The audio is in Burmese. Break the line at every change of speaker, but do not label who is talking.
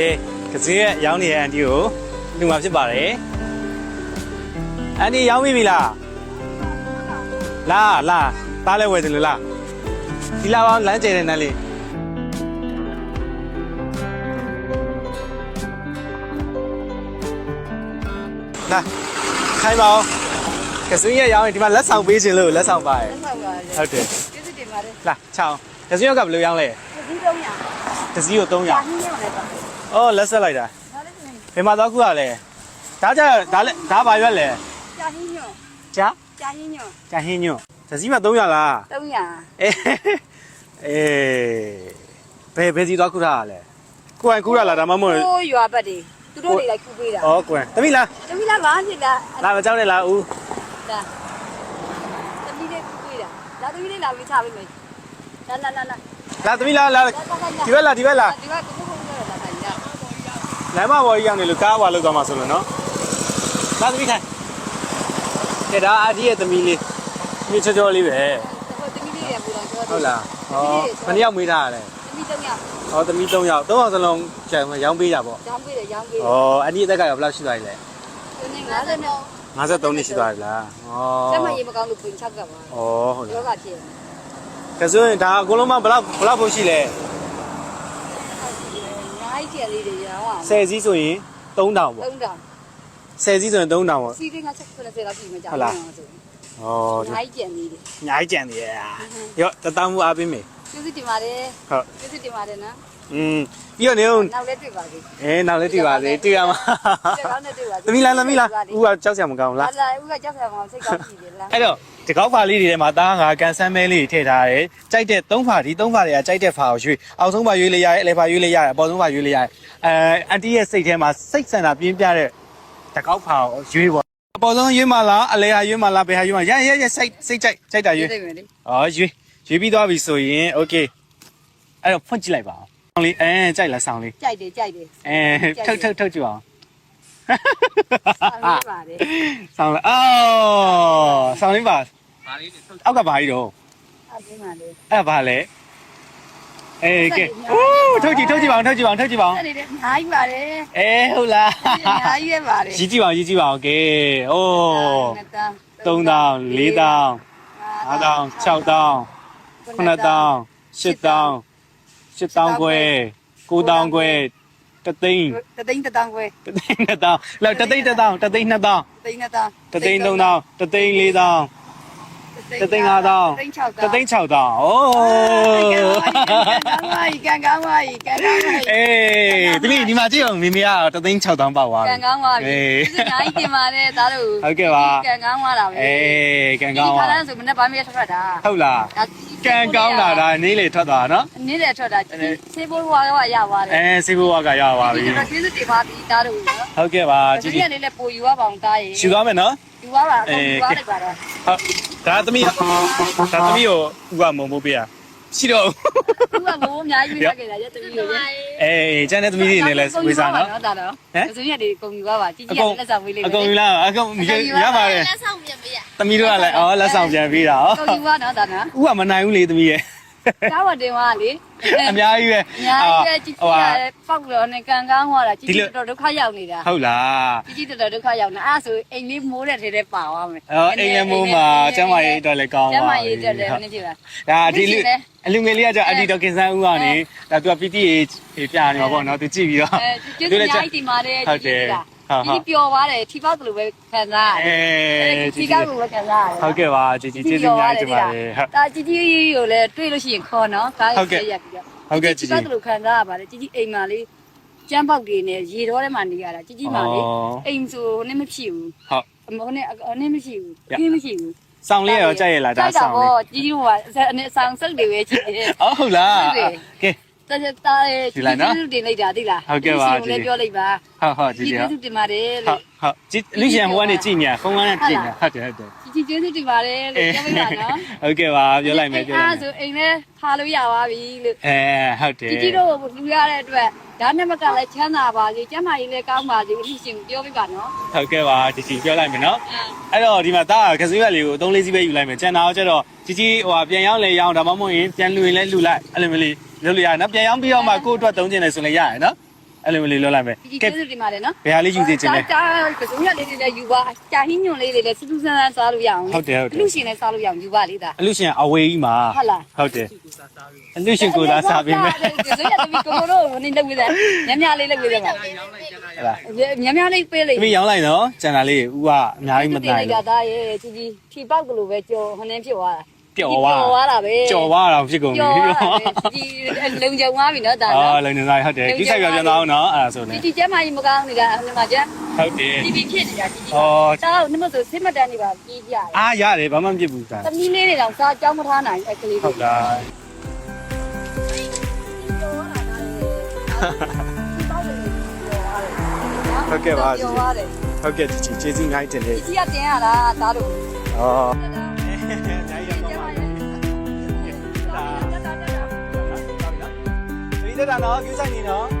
ကဲကစင်းရဲ့ရောင်းနေတဲ့အန်တီကိုလူမှာဖြစ်ပါတယ်အန်တီရောင်းပြီလားလာလာသားလဲဝယ်တယ်လို့လားဒီလာပေါင်းလမ်းကျယ်တဲ့နန်းလေးနာခိုင်းပါဦးကစင်းရဲ့ရောင်းရင်ဒီမှာလက်ဆောင်ပေးခြင်းလို့လက်ဆောင်ပါရယ်
ဟုတ်
တယ်
ကျေးဇူးတင်ပါတယ်
လာချောင်းကစင်းရောက်ကဘယ်လိုရောင်းလဲကစင်း300
ကစင်းကို300
အော်လက်ဆက်လိုက်တာ
ဒါလေးနေ
ဘယ်မှာသွားခုရလဲဒါကြဒါလည်းဒါဘာရွက်လဲ
ကြာဟင်းညွန့်
ကြာ
ကြာဟင်းညွန့်
ကြာဟင်းညွန့်ဇစီမှာ300လား
300
အေးအေးဘယ်ဘယ်စီသွားခုထားရလဲကိုယ်ကူရလားဒါမှမဟုတ်
ဟိုးရွာဘက်တွေသူတို့တွေလိုက်ခုပေးတာ
ဩကိုယ်တမိလား
တမိလားဘာဖြစ်လား
လာမကြောက်နဲ့လားဦး
ဒါတမိလေးခုပေးတာဒါတမိလေးလာပြီးချပေးမယ်လာလာလာလာ
လာတမိလားလာဒီဘက်လားဒီဘက်လား
ဒီဘက်
လမ်းမပေါ်ကြီးရောက်နေလို့ကားဝါလောက်သွားမှာဆိုလို့နော်။လာသမီးခိုင်။ကဲဒါအဒီရဲ့သမီးလေး။မိချောချောလေးပဲ။
သမီးလေးရပူတော့ကြောတယ်။
ဟုတ်လား။ဟောဘယ်နှစ်ယောက်မေးထားရလဲ။
သမီး၃ယောက်။
ဟောသမီး၃ယောက်။၃ယောက်စလုံးကျန်ရောင်းပေးတာပေါ့။
ရောင်းပေးတယ်ရောင်းပေးတယ်။
ဩအဒီအသက်ကရောဘယ်လောက်ရှိသွားပြီလဲ။
50နှစ်
53နှစ်ရှိသွားပြီလား။ဩ။
ကျမရေမကောင်းလို့ဖွင့်ချက်ကပါ။
ဩဟုတ်လား။ယော
ဂဖြစ်။
ကဲဆိုရင်ဒါအကုန်လုံးမဘယ်လောက်ဘယ်လောက်ဖို့ရှိလဲ။
လေးတွေရောင်းအောင်
ဆယ်စီးဆိုရင်3000ပေါ့
3000
ဆယ်စီးဆိုရင်3000ပေါ့
စီးတင်းက60လောက်ပြီးမှကြာ
ဟုတ်လား
အော်
ဒီ
အများကြီးကြံသေးတယ်
အများကြီးကြံသေးရရောတတမှုအားပေးမယ်
ကျေးဇူးတင်ပါတယ်
ဟုတ်
ကျေးဇူးတင်ပါတယ်နော်
อืมပြီးတော့နေအောင်
နောက်လည်းတွေ့ပါသေးတယ်
အဲနောက်လည်းတွေ့ပါသေးတွေ့ရမှာ
ကျွန်တော်နဲ့တွေ့ပါသေး
သမီးလားသမီးလားဦးကကြောက်စရာမကောင်းဘူးလား
လားဦးကကြောက်စရာမကောင်းစိတ်ကောင်းကြည့်တယ်လား
အဲ့တော့ဒီကောက်ဖာလေးတွေထဲမှာသားငါကန်ဆန်းမဲလေးတွေထည့်ထားတယ်ကြိုက်တဲ့သုံးဖာဒီသုံးဖာတွေကကြိုက်တဲ့ဖာကိုရွေးအောက်ဆုံးဖာရွေးလေးရတယ်အလဲဖာရွေးလေးရတယ်အပေါ်ဆုံးဖာရွေးလေးရတယ်အဲအန်တီရဲ့စိတ်ထဲမှာစိတ်ဆန္ဒပြင်းပြတဲ့ဒီကောက်ဖာကိုရွေးပါအပေါ်ဆုံးရွေးမလားအလဲဟာရွေးမလားဘယ်ဟာရွေးမလားရရရစိတ်စိတ်ကြိုက်ကြိုက်တာရွေးဩရွေးရွေးပြီးသွားပြီဆိုရင်โอเคအဲ့တော့ဖွင့်ကြည့်လိုက်ပါဦး ဆောင်လေးအဲကြိုက်လားဆောင်လေး
ကြိုက်တယ်ကြိုက်တယ်
အဲထုတ်ထုတ်ထုတ်ကြည့်အောင်
ဆောင်လေးပါတယ်
ဆောင်လေးအော်ဆောင်လေးပါဘာလေးထုတ်အောက်ကဘာကြီးတော့
အဲ့
ဘာလဲအေးကဲအိုးထုတ်ကြည့်ထုတ်ကြည့်ပါအောင်ထုတ်ကြည့်ပါအောင်ထုတ်ကြည့်ပါအောင်
အဲ့ဒီအားကြီးပါတယ်
အေးဟုတ်လား
အားကြီးရပါတယ်
ကြီးကြည့်ပါအောင်ကြီးကြည့်ပါအောင်ကဲအိုး3000 4000 5000 6000 9000 8000 8000 တသိန်းသုံးတောင်းတသိန်းလေးတောင်းတသိန်းငါးတောင်း
တသိန်း6
တ
တောင်း
သိန်း၆တောင်းအိုး
ကန်ကောင်းပါပြီကန်ကောင်းပါပြီ
အေးဒီမိဒီမှာကြည့်အောင်မိမိကတသိန်း6တောင်းပေါက်သွားပြီ
ကန်ကောင်းပါပြီ
အေး
ဒီနိုင်တင်ပါတယ်သားတို့
ဟုတ်ကဲ့ပါ
ကန်ကောင်းပါလားပဲ
အေးကန်ကောင်း
ဒီခါ
ပါ
တန်းဆိုမနေ့ပိုင်းမြေထွက်တာ
ဟုတ်လား
ဒါ
ကန်ကောင်းတာဒါနေလေထွက်သွားတာနော်
နေ့လေထွက်တာဆေးဘိုးဘွားကရပါတယ်
အဲစေဖို့ကရပါပြီ
ဒီတော့ကျေးဇူးတင်ပါပြီသားတို့နော်
ဟုတ်ကဲ့ပါကြ
ဒီ
ည့်ကြည့်
နေ့လည်းပို့ယူရပါအောင်သားရေ
ရှူသွားမယ်နော်
ယူရပါအကုန်ယူရလိုက်ပါတော့
ဟုတ်ဒါသမီးဒါသမီးကိုဥကမုံမိုးပေးရရှိတော့
သူကမိုးအများကြီးပြခဲ့တာရက်သမီးကိုရက်
အေးကျန်တဲ့သမီးတွေနဲ့လည်းဝေးစားနော်
ဒါတော့ဆိုရက်တွေကုန်ယူရပါជីជីကလက်ဆောင်ပေးလိုက်
အကုန်ယူလားအကုန်ရပါတယ်
လက်ဆောင်ပြန်ပေးရ
သမီးတို့ကလည်းအော်လက်ဆောင်ပြန်ပေးတာဟော
ကုန်ယူရတော့ဒါနော်
ဥကမနိုင်ဘူးလေသမီးရဲ့
ကားဝတ်တင်သွားလေ
အများကြီးပဲ
အများကြီးပဲကြီးကြီးရတယ်ပောက်လော်နဲ့ကန်ကောင်းသွားတာကြီးကြီးတော်တော်ဒုက္ခရောက်နေတာ
ဟုတ်လား
ကြီးကြီးတော်တော်ဒုက္ခရောက်နေအဲ့ဒါဆိုအိမ်လေးမိုးတဲ့ထဲထဲပါသွားမယ်
အော်အိမ်လေးမိုးမှာကျမရေးအတွက်လည်းကောင်းပါ
ကျမရေးအတွက်လည်းနည်းကြည့်ပါ
ဒါဒီလူအလူငယ်လေးကကြာအဒီတော်ကင်ဆန်းဦးကနေဒါသူက PTA ပြနေမှာပေါ့နော်သူကြည့်ပြီးတော့
အဲကျေးဇူးအများကြီးတင်ပါတယ်
ဟုတ်တယ်
ជីជីပျော်ပါတယ်ထီပေါက်တယ်လို့ပဲခံစားရ
အဲ
တယ်
ကြ
ជី
ည့်
ကော
ကြ
က်
ည့်
လို့ပဲခံစားရတယ်
ဟုတ်ကဲ့ပါကြည်ကြည်ကျေးဇူးများတင်ပါတယ်ဟုတ်
ဒါជីជីကိုလည်းတွေ့လို့ရှိရင်ခေါ်နော်ကားကိုရက်ပြီးတော့
ဟုတ်ကဲ့ជី
ជី
ជី
ကောက်တယ်လို့ခံစားရပါတယ်ជីជីအိမ်မှာလေးကျန်းပေါက်တွေနဲ့ရေတော်ထဲမှာနေရတာជីជីမှာလေအိမ်ဆိုနည်းမဖြစ်ဘူး
ဟုတ်
အမနဲ့အနည်းမရှိဘူးအင်းမရှိဘူး
စောင်းလေးရောကြိုက်ရလားဒါစောင်းလေး
ជីជីကအနေဆောင်စုပ်တွေပဲကြည့်တယ်
အော်ဟုတ်လား
ဟု တကယ်တားရဲ့ကျေးဇူးတင်လိုက်တာသိလား
ဟုတ်ကဲ့ပါ
ကျေးဇူးပြောလိုက်ပါ
ဟုတ်ဟုတ်ကျေး
ဇူး
ကျေး
ဇူးတင်ပါတယ်လို့
ဟုတ်ဟုတ်လူရှင်ဘဝနဲ့ကြည်ညာဖုန်းကနေကြည်ညာဟုတ်တယ်ဟုတ်တယ်
ကြီးကျေးဇူးတင်ပါတယ်လို့ပြောလိုက်ပါနော်
ဟုတ်ကဲ့ပါပြောလိုက်မယ်ပြောလိုက်
အဲဆိုအိမ်လဲဖာလို့ရပါပြီလို့
အဲဟုတ်တယ်
ကြီးကြီးတို့လူရတဲ့အတွက်ဒါနဲ့မကလည်းချမ်းသာပါစေကျမ်းမာရေးလည်းကောင်းပါစေအရှင်ပြောပြပါနော်
ဟုတ်ကဲ့ပါကြီးကြီးပြောလိုက်မယ်နော်အဲ့တော့ဒီမှာတာကကဆွေးရလေးကိုအသုံးလေးစီးပဲယူလိုက်မယ်ကျန်တာတော့ကျတော့ ကြည်ကြည်ဟိုဟာပြန်ရောက်လေရအောင်ဒါမှမဟုတ်ရင်ပြန်လူရင်လည်းလူလိုက်အဲ့လိုမျိုးလေးလုပ်လို့ရတယ်နော်ပြန်ရောက်ပြီးတော့မှကိုယ့်အတွက်သုံးကျင်တယ်ဆိုလည်းရတယ်နော်အဲ့လိုလေးလွှတ်လိုက်မယ်
ဒီ
ကဲ
ကျေးဇူးတင်ပါတယ်နော်
ဘယ်ဟာလေးယူသေးချင်လဲ
ဒါကစုံရလေးတွေလည်းယူပါကြာဟင်းညွန့်လေးတွေလည်းစူးစူးဆန်းဆန်းစားလို့ရအောင်
ဟုတ်တယ်ဟုတ်တယ်
လူရှင်လည်းစားလို့ရအောင်ယူပါလေးဒါ
အလူရှင်အဝေးကြီးမှာ
ဟုတ်လား
ဟုတ်တယ်အလူရှင်ကိုသာစားပေးမယ်
စုံရသမီးကိုကိုတို့နေလုပ်ပြီးတယ်ညများလေးလုပ်ပြီးတယ်ပါ
ဟဲ့လား
ညများလေးပေးလိုက်
သမီးရောင်းလိုက်နော်ကျန်တာလေးဦးကအများကြီးမတိုင်
က
ဘူး
သားရဲ့ကြီးကြီးထီပေါက်ကလေးပဲကြော်ဟိုနေဖြစ်သွားတာ
ပျော်သွား
ပျော်သွားတာပဲ
ကြော်သွားတာဖြစ်ကုန်ပြီ
ကြော်သွားတာပဲကြီးလုံကြုံသွားပြီနော်ဒါ
အော်
နော်
လုံနေစားဟုတ်တယ်ဒီဆိုင်ပြန်ပြန်သွားအောင်နော်အဲ့ဒါဆိုနေ
ဒီဒီကျမကြီးမကောင်းနေတာဟိုမှာကျန်
ဟုတ်တယ်
ဒီဒီဖြစ်နေတာကြီးကြီး
အော်
တော့နမဆိုစစ်မတန်းနေပါကြီးကြတယ်
အားရတယ်ဘာမှမဖြစ်ဘူးဒါ
သမီးလေးတွေတော့စားကြောင်းမထားနိုင်အဲ့ကလေး
ဟုတ်လားဟုတ်ကဲ့ပါ
ပြောရတယ်
ဟုတ်ကဲ့ជីជីကျေးဇူးနိုင်တင်တယ်
ဒီကြီးကတင်ရတာဒါတို့
ဩအများကြီးရောက်ပါ တက်တာနော်ကျူးဆိုင်နေနော်